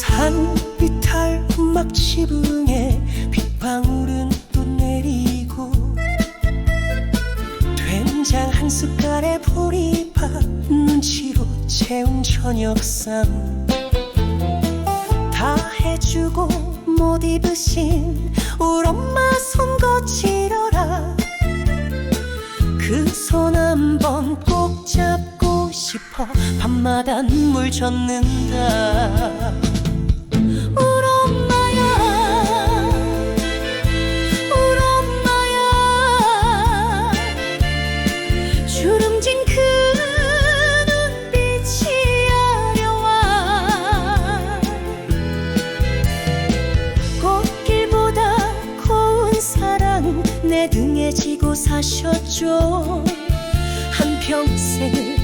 산 위탈 음악 지붕에 빗방울은 또 내리고 된장 한 숟갈에 보리밥 눈치로 채운 저녁상 다 해주고 못 입으신 우리 엄마 손 거칠어라. 그 손 한 번 꼭 잡고 싶어 밤마다 눈물 젖는다 사셨죠. 한평생을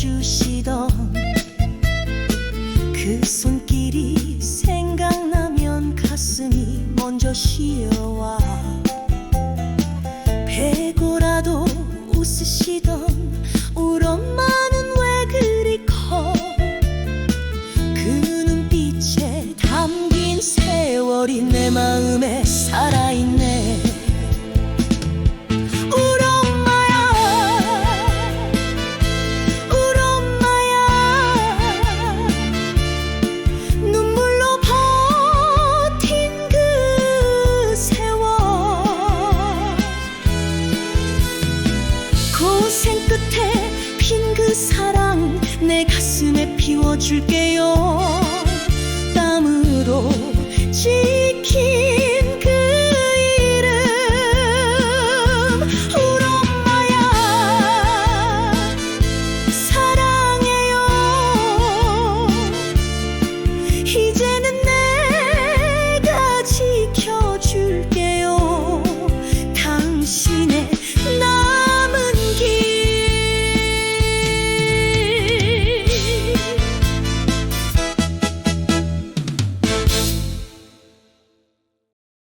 주시던 그 손 내 가슴에 피워줄게요. 땀으로 지킨 그 이름 우리 엄마야. 사랑해요. 이제는